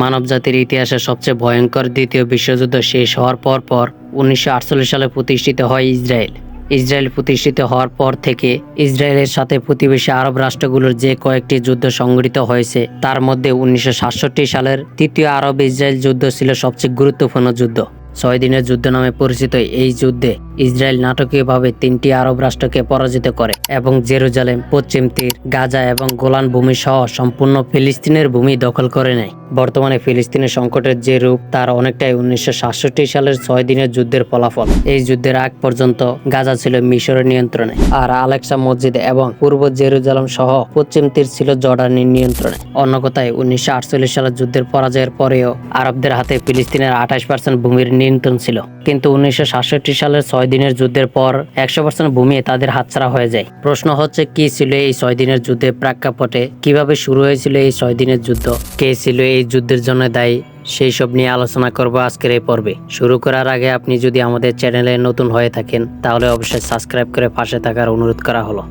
মানবজাতির ইতিহাসে সবচেয়ে ভয়ঙ্কর দ্বিতীয় বিশ্বযুদ্ধ শেষ হওয়ার পর পর উনিশশো আটচল্লিশ সালে প্রতিষ্ঠিত হয় ইসরায়েল। ইসরায়েল প্রতিষ্ঠিত হওয়ার পর থেকে ইসরায়েলের সাথে প্রতিবেশী আরব রাষ্ট্রগুলোর যে কয়েকটি যুদ্ধ সংঘটিত হয়েছে, তার মধ্যে উনিশশো সাতষট্টি সালের তৃতীয় আরব ইসরায়েল যুদ্ধ ছিল সবচেয়ে গুরুত্বপূর্ণ যুদ্ধ। ছয় দিনের যুদ্ধ নামে পরিচিত এই যুদ্ধে ইসরায়েল নাটকীয়ভাবে তিনটি আরব রাষ্ট্রকে পরাজিত করে এবং জেরুজালেম, পশ্চিম তীর, গাজা এবং গোলান ভূমি সহ সম্পূর্ণ ফিলিস্তিনের ভূমি দখল করে নেয়। বর্তমানে ফিলিস্তিনের সংকটের যে রূপ, তার অনেকটাই উনিশশো সাতষট্টি সালের ছয় দিনের যুদ্ধের ফলাফল। এই যুদ্ধের আগ পর্যন্ত গাজা ছিল মিশরের নিয়ন্ত্রণে আর আলেক্সা মসজিদ এবং পূর্ব জেরুজালেম সহ পশ্চিম তীর ছিল জর্ডানের নিয়ন্ত্রণে। অন্য কথায়, উনিশশো সালের যুদ্ধের পরাজয়ের পরেও আরবদের হাতে ফিলিস্তিনের আঠাশ পার্সেন্ট ভূমির নিয়ন্ত্রণ ছিল। কিন্তু উনিশশো সাতষট্টি সালের ছয় দিনের যুদ্ধের পর একশো পার্সেন্ট ভূমি তাদের হাতছাড়া হয়ে যায়। প্রশ্ন হচ্ছে, কি ছিল এই ছয় দিনের যুদ্ধের প্রেক্ষাপটে? কীভাবে শুরু হয়েছিল এই ছয় দিনের যুদ্ধ? কে ছিল এই যুদ্ধের জন্য দায়ী, সেই সব নিয়ে আলোচনা করব আজকের এই পর্বে। শুরু করার আগে আপনি যদি আমাদের চ্যানেলে নতুন হয়ে থাকেন, তাহলে অবশ্যই সাবস্ক্রাইব করে পাশে থাকার অনুরোধ করা হলো।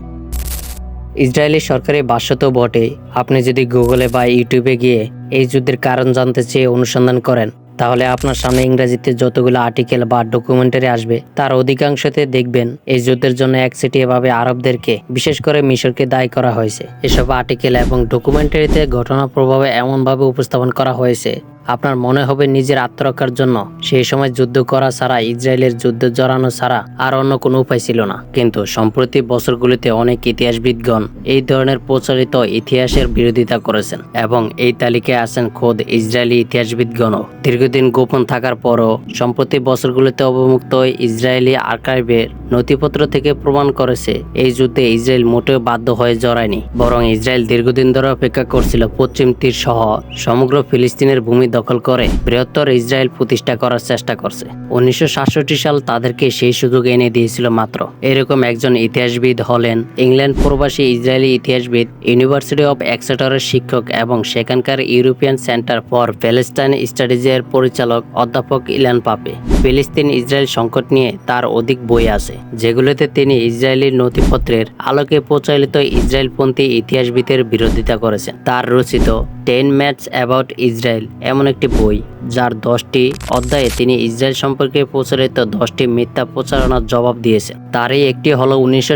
ইসরায়েলি সরকারের ভাষ্য তো বটে আপনি যদি গুগলে বা ইউটিউবে গিয়ে এই যুদ্ধের কারণ জানতে চেয়ে অনুসন্ধান করেন তাহলে আপনার সামনে ইংরেজিতে যতগুলো আর্টিকেল বা ডকুমেন্টারি আসবে, তার অধিকাংশতে দেখবেন এই যুদ্ধের জন্য একচেটিয়াভাবে আরবদেরকে, বিশেষ করে মিশরকে দায়ী করা হয়েছে। এসব আর্টিকেল এবং ডকুমেন্টারিতে ঘটনা প্রভাবে এমনভাবে উপস্থাপন করা হয়েছে আপনার মনে হবে নিজের আত্মরক্ষার জন্য। সেই সময় যুদ্ধ করা ছাড়া, ইসরায়েলের যুদ্ধ জড়ানো ছাড়া আর অন্য কোনো উপায় ছিল না। কিন্তু সম্প্রতি বছরগুলিতে অনেক ইতিহাসবিদগণ এই ধরনের প্রচলিত ইতিহাসের বিরোধিতা করেছেন এবং এই তালিকায় আছেন খোদ ইসরায়েলি ইতিহাসবিদগণও। দীর্ঘদিন গোপন থাকার পরও সম্প্রতি বছরগুলিতে অবমুক্ত ইসরায়েলি আর্কাইভের নথিপত্র থেকে প্রমাণ করেছে, এই যুদ্ধে ইসরায়েল মোটেও বাধ্য হয়ে জড়ায়নি। বরং ইসরায়েল দীর্ঘদিন ধরে অপেক্ষা করছিল পশ্চিম তীর সহ সমগ্র ফিলিস্তিনের ভূমি দখল করে। বৃহত্তর ইসরায়েল প্রতিষ্ঠা করার চেষ্টা করছে। উনিশশো সাতষট্টি সাল তাদেরকে সেই সুযোগ এনে দিয়েছিল মাত্র। এরকম একজন ইতিহাসবিদ হলেন ইংল্যান্ড প্রবাসী ইসরায়েলি ইতিহাসবিদ, ইউনিভার্সিটি অব এক্সেটারের শিক্ষক এবং সেখানকার ইউরোপিয়ান সেন্টার ফর প্যালেস্টাইন স্টাডিজের পরিচালক অধ্যাপক ইলান পাপে। ফিলিস্তিন ইসরায়েল সংকট নিয়ে তার অধিক বই আছে, যেগুলোতে তিনি ইসরায়েলি নথিপত্রের আলোকে প্রচলিত ইসরায়েলপন্থী ইতিহাসবিদের বিরোধিতা করেছেন। তার রচিত টেন ম্যাটস অ্যাবাউট ইসরায়েল এমন একটি বই, যার দশটি অধ্যায়ে তিনি ইসরায়েল সম্পর্কে প্রচারিত দশটি মিথ্যা প্রচারণার জবাব দিয়েছেন। তারই একটি হলো উনিশশো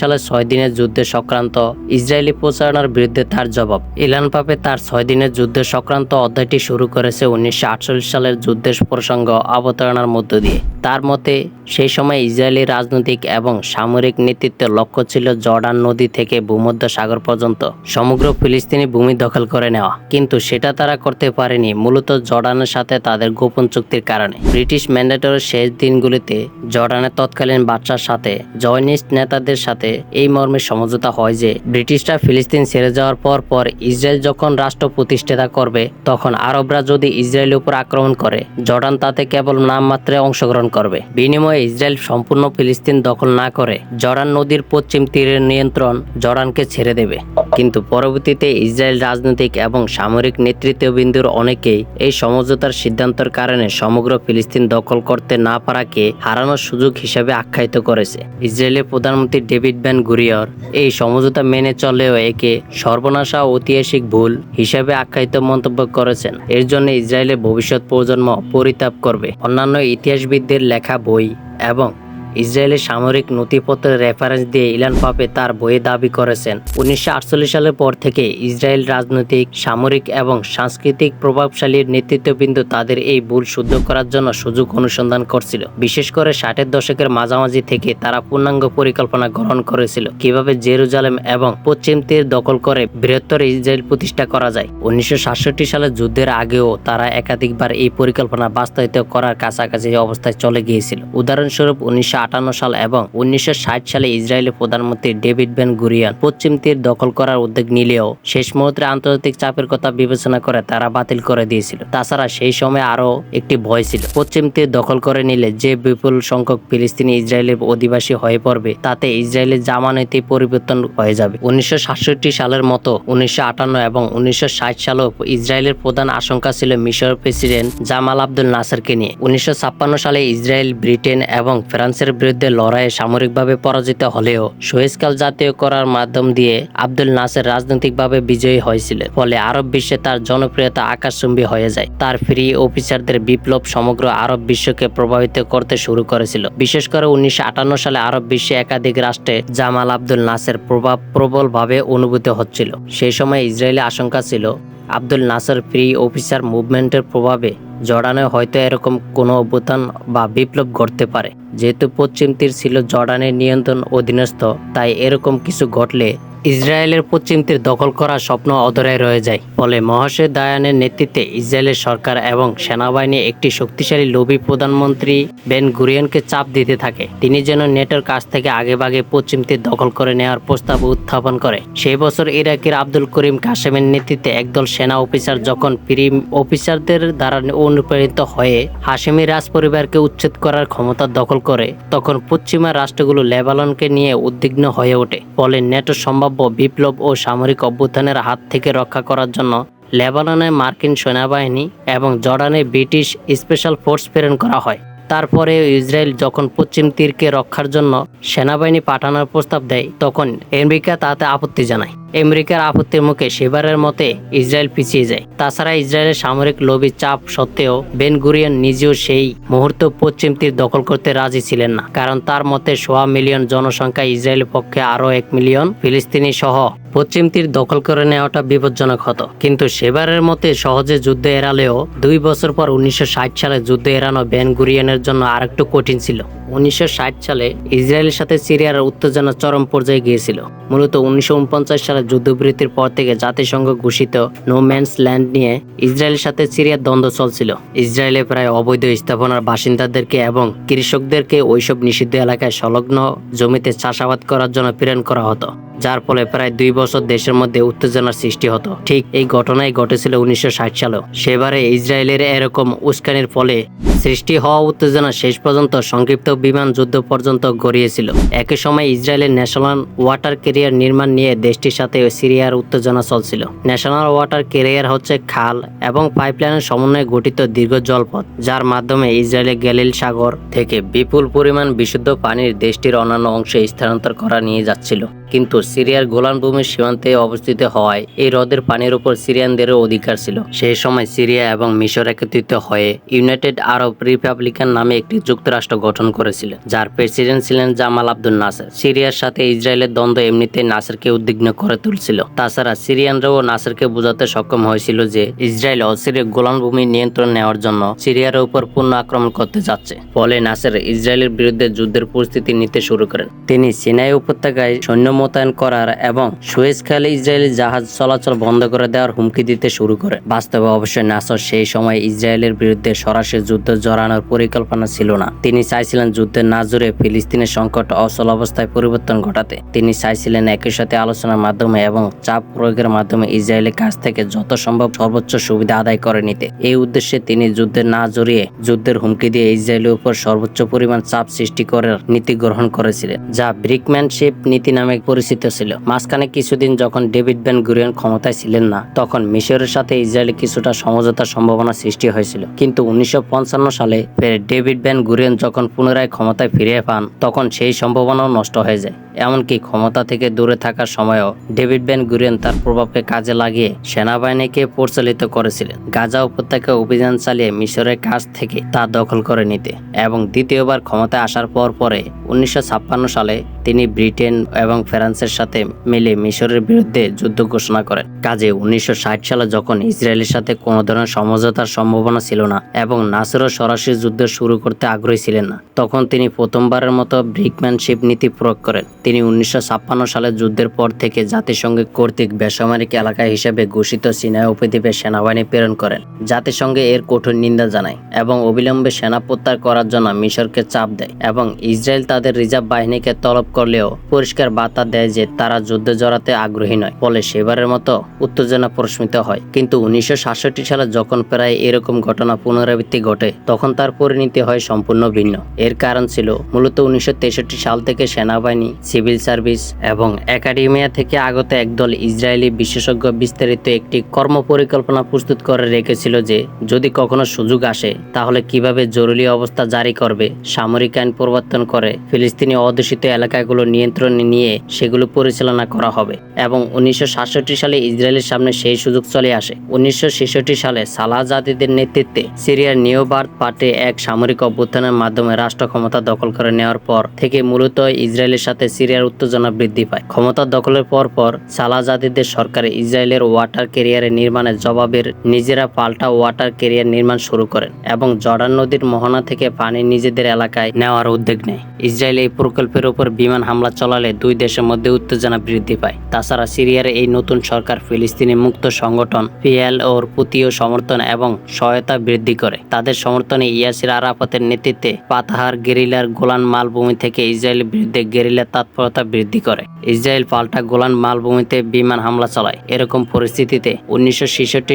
সালের ছয় দিনের যুদ্ধে সংক্রান্ত ইসরায়েলি প্রচারণার বিরুদ্ধে তার জবাব। ইলান পাপে তার ছয় দিনের যুদ্ধ সংক্রান্ত অধ্যায়টি শুরু করেছে উনিশশো আটচল্লিশ সালের যুদ্ধের প্রসঙ্গ অবতারণার মধ্য দিয়ে। তার মতে, সেই সময় ইসরায়েলি রাজনৈতিক এবং সামরিক নেতৃত্বের লক্ষ্য ছিল জর্ডান নদী থেকে ভূমধ্য সাগর পর্যন্ত সমগ্র ফিলিস্তিনি ভূমি দখল করে নেওয়া। কিন্তু সেটা তারা করতে পারেনি মূলত জর্ডানের সাথে তাদের গোপন চুক্তির কারণে। ব্রিটিশ ম্যান্ডেটরের শেষ দিনগুলিতে জর্ডানের তৎকালীন বাচ্চার সাথে, জয়নিস্ট নেতাদের সাথে এই মর্মে সমঝোতা হয় যে, ব্রিটিশরা ফিলিস্তিন ছেড়ে যাওয়ার পর পর ইসরায়েল যখন রাষ্ট্র প্রতিষ্ঠাতা করবে, তখন আরবরা যদি ইসরায়েলের উপর আক্রমণ করে, জর্ডান তাতে কেবল নামমাত্রে অংশগ্রহণ করবে। বিনিময়ে ইসরায়েল সম্পূর্ণ ফিলিস্তিন দখল না করে, জর্ডান নদীর পশ্চিম তীরের নিয়ন্ত্রণ জর্ডানকে ছেড়ে দেবে। কিন্তু পরবর্তীতে ইসরায়েল রাজনৈতিক এবং সামরিক নেতৃত্ববিন্দুর অনেকেই এই সমঝোতার সিদ্ধান্তের কারণে সমগ্র ফিলিস্তিন দখল করতে না পারাকে হারানোর সুযোগ হিসাবে আখ্যায়িত করেছে। ইসরায়েলের প্রধানমন্ত্রী ডেভিড ব্যান গুরিয়র এই সমঝোতা মেনে চলেও একে সর্বনাশা ঐতিহাসিক ভুল হিসাবে আখ্যায়িত মন্তব্য করেছেন। এর জন্য ইসরায়েলের ভবিষ্যৎ প্রজন্ম পরিতাপ করবে। অন্যান্য ইতিহাসবিদদের লেখা বই এবং ইসরায়েলের সামরিক নথিপত্রের রেফারেন্স দিয়ে ইলান পাপে তার বইয়ে দাবি করেছেন। উনিশশো আটচল্লিশ সালের পর থেকে ইসরায়েল রাজনৈতিক, সামরিক এবং সাংস্কৃতিক প্রভাবশালী নেতৃত্ববৃন্দ তাদের এই ভুল শুদ্ধ করার জন্য সুযোগ অনুসন্ধান করছিল। বিশেষ করে ষাটের দশকের মাঝামাঝি থেকে তারা পূর্ণাঙ্গ পরিকল্পনা গ্রহণ করেছিল। কীভাবে জেরুজালেম এবং পশ্চিম তীর দখল করে বৃহত্তর ইসরায়েল প্রতিষ্ঠা করা যায়? উনিশশো সালের যুদ্ধের আগেও তারা একাধিকবার এই পরিকল্পনা বাস্তবায়িত করার কাছাকাছি অবস্থায় চলে গিয়েছিল। উদাহরণস্বরূপ, উনিশশো আটান্ন সাল এবং উনিশশো ষাট সালে ইসরায়েলের প্রধানমন্ত্রী ডেভিড বেন গুরিয়ান পশ্চিম তীর দখল করার উদ্যোগ নিলেও শেষ মুহূর্তে আন্তর্জাতিক চাপের কথা বিবেচনা করে তারা বাতিল করে দিয়েছিল। তাছাড়া সেই সময় আরও একটি ভয় ছিল। পশ্চিম তীর দখল করে নিলে যে বিপুল সংখ্যক ফিলিস্তিনি ইসরায়েলের অধিবাসী হয়ে পড়বে, তাতে ইসরায়েলের জামানতি পরিবর্তন হয়ে যাবে। উনিশশো সাতষট্টি সালের মতো উনিশশো আটান্ন এবং উনিশশো সালেও ইসরায়েলের প্রধান আশঙ্কা ছিল মিশর প্রেসিডেন্ট জামাল আব্দুল নাসারকে নিয়ে। উনিশশো ছাপ্পান্ন সালে ইসরায়েল, ব্রিটেন এবং ফ্রান্সের বিরুদ্ধে লড়াইয়ে সামরিকভাবে পরাজিত হলেও সুয়েজকাল জাতীয় করার মাধ্যম দিয়ে আব্দুল নাসের রাজনৈতিকভাবে বিজয়ী হয়েছিলেন। ফলে আরব বিশ্বে তার জনপ্রিয়তা আকাশচুম্বী হয়ে যায়। তার ফ্রি অফিসারদের বিপ্লব সমগ্র আরব বিশ্বকে প্রভাবিত করতে শুরু করেছিল। বিশেষ করে উনিশশো আটান্ন সালে আরব বিশ্বে একাধিক রাষ্ট্রে জামাল আব্দুল নাসের প্রভাব প্রবলভাবে অনুভূত হচ্ছিল। সেই সময় ইসরায়েলি আশঙ্কা ছিল, আব্দুল নাসর ফ্রি অফিসার মুভমেন্টের প্রভাবে জর্ডানে হয়তো এরকম কোনো অভ্যুত্থান বা বিপ্লব ঘটতে পারে। যেহেতু পশ্চিম তীর ছিল জর্ডানের নিয়ন্ত্রণ অধীনস্থ, তাই এরকম কিছু ঘটলে ইসরায়েলের পশ্চিম তীর দখল করার স্বপ্ন অধরায় রয়ে যায়। ফলে মহাশয় দায়ানের নেতৃত্বে ইসরায়েলের সরকার এবং সেনাবাহিনী একটি শক্তিশালী লোভী প্রধানমন্ত্রী বেন গুরিয়ানকে চাপ দিতে থাকে। তিনি যেন নেটোর কাছ থেকে আগেভাগে পশ্চিম দখল করে নেওয়ার প্রস্তাব উত্থাপন করে। সেই বছর ইরাকের আব্দুল করিম কাশেমের নেতৃত্বে একদল সেনা অফিসার যখন প্রিম অফিসারদের দ্বারা অনুপ্রাণিত হয়ে হাসেমি রাজ পরিবারকে উচ্ছেদ করার ক্ষমতা দখল করে, তখন পশ্চিমা রাষ্ট্রগুলো লেবাননকে নিয়ে উদ্বিগ্ন হয়ে ওঠে। ফলে নেটো সম্ভাব্য বিপ্লব ও সামরিক অভ্যুত্থানের হাত থেকে রক্ষা করার জন্য লেবাননে মার্কিন সেনাবাহিনী এবং জর্ডানে ব্রিটিশ স্পেশাল ফোর্স প্রেরণ করা হয়। তারপরে ইসরায়েল যখন পশ্চিম তীরকে রক্ষার জন্য সেনাবাহিনী পাঠানোর প্রস্তাব দেয়, তখন আমেরিকা তাতে আপত্তি জানায়। আমেরিকার আপত্তির মুখে সেবারের মতে ইসরায়েল পিছিয়ে যায়। তাছাড়া ইসরায়েলের সামরিক লবি চাপ সত্ত্বেও বেন গুরিয়ান নিজেও সেই মুহূর্তে পশ্চিম তীর দখল করতে রাজি ছিলেন না, কারণ তার মতে সোয়া মিলিয়ন জনসংখ্যা ইসরায়েলের পক্ষে আরও এক মিলিয়ন ফিলিস্তিনি সহ পশ্চিম তীর দখল করে নেওয়াটা বিপজ্জনক হতো। কিন্তু সেবারের মতে সহজে যুদ্ধে এড়ালেও দুই বছর পর উনিশশো ষাট সালে যুদ্ধে এড়ানো বেন গুরিয়ানের জন্য আরেকটু কঠিন ছিল। উনিশশো ষাট সালে ইসরায়েলের সাথে সিরিয়ার উত্তেজনা চরম পর্যায়ে গিয়েছিল। মূলত উনিশশো সালে যুদ্ধবিরতির পর থেকে জাতিসংঘ ঘোষিত নো ম্যানস ল্যান্ড নিয়ে ইসরায়েলের সাথে সিরিয়ার দ্বন্দ্ব চলছিল। ইসরায়েলে প্রায় অবৈধ স্থাপনার বাসিন্দাদেরকে এবং কৃষকদেরকে ওইসব নিষিদ্ধ এলাকায় সংলগ্ন জমিতে চাষাবাদ করার জন্য প্রেরণ করা হতো, যার ফলে প্রায় দুই বছর দেশের মধ্যে উত্তেজনার সৃষ্টি হতো। ঠিক এই ঘটনাই ঘটেছিল উনিশশো ষাট সালেও। সেবারে ইসরায়েলের এরকম উস্কানির ফলে সৃষ্টি হওয়া উত্তেজনা শেষ পর্যন্ত সংক্ষিপ্ত বিমান যুদ্ধ পর্যন্ত গড়িয়েছিল। একই সময় ইসরায়েলের ন্যাশনাল ওয়াটার কেরিয়ার নির্মাণ নিয়ে দেশটির সাথে সিরিয়ার উত্তেজনা চলছিল। ন্যাশনাল ওয়াটার কেরিয়ার হচ্ছে খাল এবং পাইপলাইনের সমন্বয়ে গঠিত দীর্ঘ জলপথ, যার মাধ্যমে ইসরায়েলের গ্যালিল সাগর থেকে বিপুল পরিমাণ বিশুদ্ধ পানির দেশটির অন্যান্য অংশে স্থানান্তর করা নিয়ে যাচ্ছিল। কিন্তু সিরিয়ার গোলান ভূমির সীমান্তে অবস্থিত হওয়ায় এই হ্রদের পানির উপর সিরিয়ানদেরও অধিকার ছিল। সেই সময় সিরিয়া এবং মিশর একত্রিত হয়ে ইউনাইটেড আরব রিপাবলিকান নামে একটি যুক্তরাষ্ট্র গঠন করেছিলেন যার প্রেসিডেন্ট ছিলেন জামাল আব্দুল নাসের। সিরিয়ার সাথে ইসরায়েলের দ্বন্দ্ব এমনিতে নাসেরকে উদ্বিগ্ন করে তুলছিল। তাছাড়া সিরিয়ানরাও নাসেরকে বোঝাতে সক্ষম হয়েছিল যে, ইসরায়েল অসিরিয় গোলান ভূমি নিয়ন্ত্রণ নেওয়ার জন্য সিরিয়ার উপর পূর্ণ আক্রমণ করতে যাচ্ছে। ফলে নাসের ইসরায়েলের বিরুদ্ধে যুদ্ধের পরিস্থিতি নিতে শুরু করেন। তিনি সিনাই উপত্যকায় সৈন্য মোতায়েন করার এবং সুয়েজ খালে ইসরায়েলি জাহাজ চলাচল বন্ধ করে দেওয়ার হুমকি দিতে শুরু করে। বাস্তবে অবশ্যই নাসর সেই সময় ইসরায়েলের বিরুদ্ধে সরাসরি যুদ্ধ জড়ানোর পরিকল্পনা ছিল না। তিনি চাইছিলেন যুদ্ধে না জুড়ে ফিলিস্তিনের সংকট অচল অবস্থায় পরিবর্তন ঘটাতে তিনি চাইছিলেন একই সাথে আলোচনার মাধ্যমে এবং চাপ প্রয়োগের মাধ্যমে ইসরায়েলের কাছ থেকে যত সম্ভব সর্বোচ্চ সুবিধা আদায় করে নিতে। এই উদ্দেশ্যে তিনি যুদ্ধে না জড়িয়ে যুদ্ধের হুমকি দিয়ে ইসরায়েলের উপর সর্বোচ্চ পরিমাণ চাপ সৃষ্টি করার নীতি গ্রহণ করেছিলেন, যা ব্রিকম্যানশিপ নীতি নামে পরিচিত ছিল। মাঝখানে কিছুদিন যখন ডেভিড বেন গুরিয়ন ক্ষমতায় ছিলেন না, তখন মিশরের সাথে ইসরায়েলে কিছুটা সমঝোতার সম্ভাবনা সৃষ্টি হয়েছিল। কিন্তু উনিশশো পঞ্চান্ন সালে ডেভিড বেন গুরিয়ন যখন পুনরায় ক্ষমতায় ফিরে পান, তখন সেই সম্ভাবনাও নষ্ট হয়ে যায়। এমনকি ক্ষমতা থেকে দূরে থাকার সময়ও ডেভিড বেন গুরিয়ান তার প্রভাবকে কাজে লাগিয়ে সেনাবাহিনীকে পরিচালিত করেছিলেন। গাজা উপত্যকা অভিযান চালিয়ে মিশরের কাছ থেকে তা দখল করে নিতে এবং দ্বিতীয়বার ক্ষমতায় আসার পর পরে উনিশশো ছাপ্পান্ন সালে তিনি ব্রিটেন এবং ফ্রান্সের সাথে মিলে মিশরের বিরুদ্ধে যুদ্ধ ঘোষণা করেন। কাজে উনিশশো ষাট সালে যখন ইসরায়েলের সাথে কোনো ধরনের সমঝোতার সম্ভাবনা ছিল না এবং নাসেরও সরাসরি যুদ্ধ শুরু করতে আগ্রহী ছিলেন না, তখন তিনি প্রথমবারের মতো ব্রিকম্যানশিপ নীতি প্রয়োগ করেন। তিনি উনিশশো সালে যুদ্ধের পর থেকে জাতিসংঘ কর্তৃক বেসামরিক এলাকা হিসেবে ঘোষিত সিনাই উপদ্বীপে সেনাবাহিনী প্রেরণ করেন। জাতিসংঘে এর কঠোর নিন্দা জানায় এবং অবিলম্বে সেনা প্রত্যাহার করার জন্য মিশরকে চাপ দেয় এবং ইসরায়েল তাদের রিজার্ভ বাহিনীকে তলব করলেও পরিষ্কার বার্তা দেয় যে তারা যুদ্ধে জড়াতে আগ্রহী নয়। ফলে সেবারের মতো উত্তেজনা প্রশ্মিত হয়। কিন্তু উনিশশো সালে যখন প্রায় এরকম ঘটনা পুনরাবৃত্তি ঘটে, তখন তার পরিণতি হয় সম্পূর্ণ ভিন্ন। এর কারণ ছিল মূলত উনিশশো তেষট্টি সাল থেকে সেনাবাহিনী, সিভিল সার্ভিস এবং একাডেমিয়া থেকে আগত একদল ইসরায়েলি বিশেষজ্ঞ বিস্তারিত একটি কর্মপরিকল্পনা প্রস্তুত করে রেখেছিল যে, যদি কখনো সুযোগ আসে, তাহলে কীভাবে জরুরি অবস্থা জারি করবে, সামরিক আইন প্রবর্তন করে ফিলিস্তিনি অধ্যুষিত এলাকাগুলো নিয়ন্ত্রণে নিয়ে সেগুলো পরিচালনা করা হবে এবং উনিশশো সালে ইসরায়েলের সামনে সেই সুযোগ চলে আসে। উনিশশো সালে সালাহ জাতিদের নেতৃত্বে সিরিয়ার নিউবার্থ পার্টি এক সামরিক অভ্যুত্থানের মাধ্যমে রাষ্ট্র ক্ষমতা দখল করে নেওয়ার পর থেকে মূলত ইসরায়েলের সাথে সিরিয়ার উত্তেজনা বৃদ্ধি পায়। ক্ষমতা দখলের পর পর সালাহ জাতিদের সরকারে ইসরায়েলের ওয়াটার ক্যারিয়ারের নির্মাণের জবাবের নিজেরা পাল্টা ওয়াটার ক্যারিয়ার নির্মাণ শুরু করেন এবং জর্ডান নদীর মোহনা থেকে পানি নিজেদের এলাকায় নেওয়ার উদ্যোগ নেয়। ইসরায়েল এই প্রকল্পের উপর বিমান হামলা চালালে দুই দেশের মধ্যে উত্তেজনা বৃদ্ধি পায়। তাছাড়া সিরিয়ার এই নতুন সরকার ফিলিস্তিনি মুক্ত সংগঠন পিএল ওর প্রতিও সমর্থন এবং সহায়তা বৃদ্ধি করে। তাদের সমর্থনে ইয়াসির আরাফাতের নেতৃত্বে পাতাহার গেরিলার গোলান মালভূমি থেকে ইসরায়েলের বিরুদ্ধে গেরিলার তৎপরতা বৃদ্ধি করে। ইসরায়েল পাল্টা গোলান মালভূমিতে বিমান হামলা চালায়। এরকম পরিস্থিতিতে উনিশশো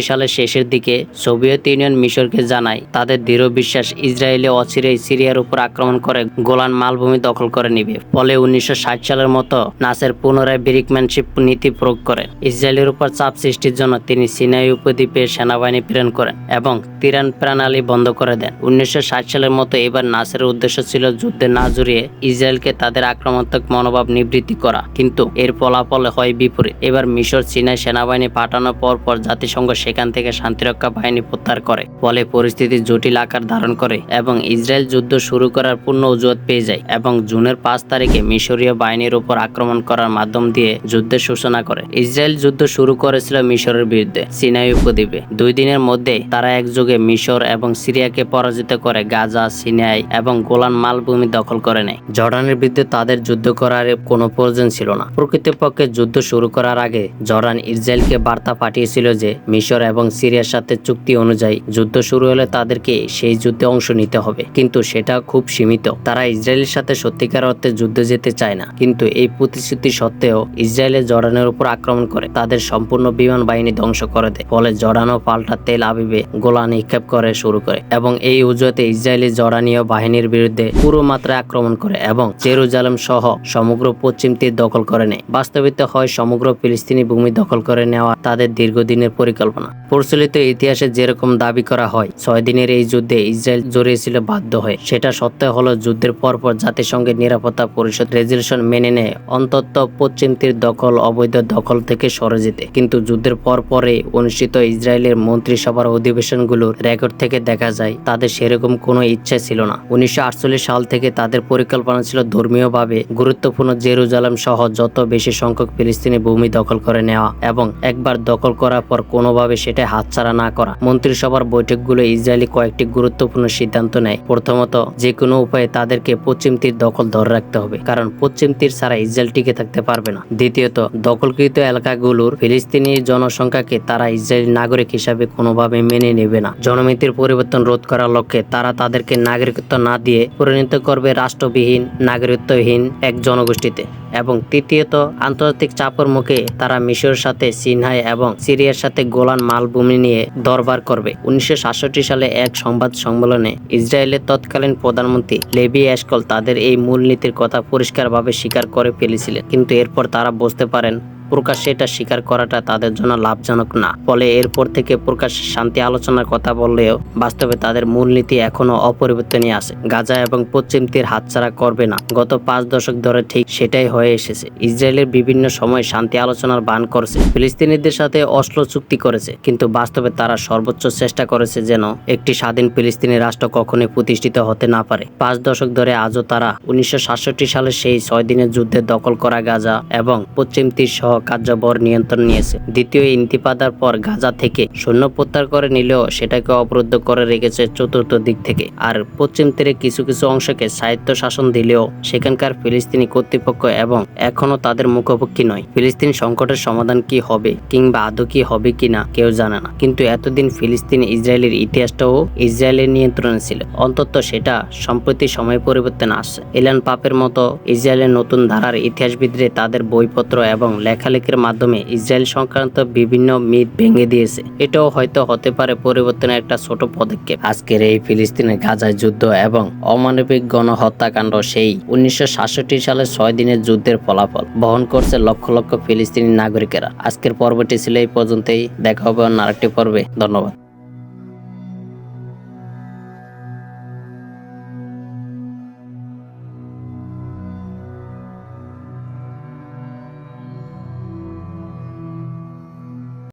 সালের শেষের দিকে সোভিয়েত ইউনিয়ন মিশরকে জানায়, তাদের দৃঢ় বিশ্বাস ইসরায়েলে অচিরেই সিরিয়ার উপর আক্রমণ করে গোলান মালভূমি দখল করে নিবে। ফলে উনিশশো ষাট সালের মতো নাসের পুনরায় ব্রিকম্যানশিপ নীতি প্রয়োগ করেন। ইসরায়েলের উপর চাপ সৃষ্টির জন্য তিনি সিনাই উপদ্বীপে সেনাবাহিনী প্রেরণ করেন এবং তিরান প্রণালী বন্ধ করে দেন। উনিশশো ষাট সালের মতো এবার নাসের উদ্দেশ্য ছিল যুদ্ধে না জড়িয়ে ইসরায়েলকে তাদের আক্রমণাত্মক মনোভাব নিবৃত্তি করা, কিন্তু এর ফলাফল হয় বিপরীত। এবার মিশর চীনায় সেনাবাহিনী পাঠানোর পর পর জাতিসংঘ সেখান থেকে শান্তিরক্ষা বাহিনী প্রত্যাহার করে, ফলে পরিস্থিতি জটিল আকার ধারণ করে এবং ইসরায়েল যুদ্ধ শুরু করার পূর্ণ অজুহাত পেয়ে যায় এবং জুনের পাঁচ তারিখে মিশরীয় বাহিনীর উপর আক্রমণ করার মাধ্যম দিয়ে যুদ্ধের সূচনা করে। ইসরায়েল যুদ্ধ শুরু করেছিল মিশরের বিরুদ্ধে, সিনাই উপদ্বীপে। দুই দিনের মধ্যে তারা একযোগে মিশর এবং সিরিয়াকে পরাজিত করে গাজা, সিনাই এবং গোলান মালভূমি দখল করে নেয়। জর্ডানের বিরুদ্ধে তাদের যুদ্ধ করার কোনো প্রয়োজন ছিল না। প্রকৃতপক্ষে যুদ্ধ শুরু করার আগে জর্ডান ইসরায়েলকে বার্তা পাঠিয়েছিল যে মিশর এবং সিরিয়ার সাথে চুক্তি অনুযায়ী যুদ্ধ শুরু হলে তাদেরকে সেই যুদ্ধে অংশ নিতে হবে। কিন্তু সেটা খুব সীমিত। তারা ইসরায়েলের সাথে সত্যিকার অর্থে যুদ্ধ যেতে চায় না। কিন্তু এই প্রতিশ্রুতি সত্ত্বেও ইসরায়েলের জর্ডানের উপর আক্রমণ করে তাদের সম্পূর্ণ বিমান বাহিনী ধ্বংস করে দেয়। ফলে জর্ডানও পাল্টা তেল আবিবে গোলা নিক্ষেপ করে শুরু করে এবং এই উজুয়াতে ইসরায়েলি জর্ডানীয় বাহিনীর বিরুদ্ধে পুরো মাত্রায় আক্রমণ করে এবং জেরুজালেম সহ সমগ্র পশ্চিম তীর দখল করে নেয়। বাস্তবিত হয় সমগ্র ফিলিস্তিনি ভূমি দখল করে নেওয়া তাদের দীর্ঘদিনের পরিকল্পনা। প্রচলিত ইতিহাসে যেরকম দাবি করা হয়, ছয় দিনের এই যুদ্ধে ইসরায়েল জড়িয়েছিল বাধ্য হয়ে। সেটা সত্য হলো যুদ্ধের পরপর জাতিসংঘের নিরাপত্তা পরিষদ রেজলিউশন মেনে নেয়। অন্তত পশ্চিম তীর দখল, অবৈধ দখল থেকে সরে যেতে। কিন্তু যুদ্ধের পর পরে অনুষ্ঠিত ইসরায়েলের মন্ত্রিসভার অধিবেশনগুলোর রেকর্ড থেকে দেখা যায়, তাদের সেরকম কোনো ইচ্ছা ছিল না। উনিশশো আটচল্লিশ সাল থেকে তাদের পরিকল্পনা ছিল ধর্মীয়ভাবে গুরুত্বপূর্ণ জেরুজালেম সহ যত বেশি সংখ্যক ফিলিস্তিনি ভূমি দখল করে নেওয়া এবং একবার দখল করার পর কোনোভাবে সেটা হাতছাড়া না করা। মন্ত্রিসভার বৈঠকগুলো ইসরায়েলি কয়েকটি গুরুত্বপূর্ণ সিদ্ধান্ত নেয়। প্রথমত, যে কোনো উপায়ে তাদেরকে পশ্চিম তীর দখল ধরে রাখতে হবে। কারণ পশ্চিম তীর ছাড়া ইসরায়েল টিকে থাকতে পারবে না। দ্বিতীয়ত, দখলকৃত এলাকাগুলোর ফিলিস্তিনি জনসংখ্যাকে তারা ইসরায়েলি নাগরিক হিসাবে কোনোভাবে মেনে নেবে না। জনমিতির পরিবর্তন রোধ করার লক্ষ্যে তারা তাদেরকে নাগরিকত্ব না দিয়ে পরিণত করবে রাষ্ট্রবিহীন, নাগরিকত্বহীন এক জনগোষ্ঠীতে। এবং তৃতীয়ত, আন্তর্জাতিক চাপের মুখে তারা মিশরের সাথে সিনহাই এবং সিরিয়ার সাথে গোলান মালভূমি নিয়ে দরবার করবে। উনিশশো সাতষট্টি সালে এক সংবাদ সম্মেলনে ইসরায়েলের তৎকালীন প্রধানমন্ত্রী লেবি অ্যাশকল তাদের এই মূলনীতির কথা পরিষ্কারভাবে স্বীকার করে ফেলেছিলেন। কিন্তু এরপর তারা বুঝতে পারেন প্রকাশ্যে এটা স্বীকার করাটা তাদের জন্য লাভজনক না। ফলে এরপর থেকে প্রকাশ্যে শান্তি আলোচনার কথা বললেও বাস্তবে তাদের মূলনীতি এখনও অপরিবর্তনীয় আছে। গাজা এবং পশ্চিম তীর হাতছাড়া করবে না। গত পাঁচ দশক ধরে ঠিক সেটাই হয়ে এসেছে। ইসরায়েলের বিভিন্ন সময় শান্তি আলোচনার বান করছে। ফিলিস্তিনিদের সাথে অশ্লো চুক্তি করেছে। কিন্তু বাস্তবে তারা সর্বোচ্চ চেষ্টা করেছে যেন একটি স্বাধীন ফিলিস্তিনি রাষ্ট্র কখনোই প্রতিষ্ঠিত হতে না পারে। পাঁচ দশক ধরে আজও তারা উনিশশো সাতষট্টি সালে সেই ছয় দিনের যুদ্ধে দখল করা গাজা এবং পশ্চিম তীর সহ কার্যবর নিয়ন্ত্রণ নিয়েছে। দ্বিতীয় ইন্তিফাদার পর গাজা থেকে সৈন্য প্রত্যাহার করে নিলেও সেটাকে অবরুদ্ধ করে রেখেছে চতুর্থ দিক থেকে। আর পশ্চিম তীরে কিছু কিছু অংশকে সাহিত্য শাসন দিলেও সেখানকার ফিলিস্তিনি কর্তৃপক্ষ এবং এখনও তাদের মুখোমুখি নয়। ফিলিস্তিন সংকটের সমাধান কি হবে কিংবা আদৌ কি হবে কিনা কেউ জানে না। কিন্তু এতদিন ফিলিস্তিন ইসরায়েলের ইতিহাসটাও ইসরায়েলের নিয়ন্ত্রণে ছিল। অন্তত সেটা সম্প্রতি সময় পরিবর্তন আসছে। এলান পাপের মতো ইসরায়েলের নতুন ধারার ইতিহাসবিদরে তাদের বইপত্র এবং লেখালেখির মাধ্যমে ইসরায়েল সংক্রান্ত বিভিন্ন মিথ ভেঙে দিয়েছে। এটাও হয়তো হতে পারে পরিবর্তনের একটা ছোট পদক্ষেপ। আজকের এই ফিলিস্তিনের গাজায় যুদ্ধ এবং অমানবিক গণহত্যাকাণ্ড সেই উনিশশো সাতষট্টি সালে ছয় দিনের যুদ্ধের ফলাফল বহন করছে লক্ষ লক্ষ ফিলিস্তিনি নাগরিকেরা। আজকের পর্বটি ছিল এই পর্যন্তই। দেখা হবে অন্য আরেকটি পর্বে। ধন্যবাদ।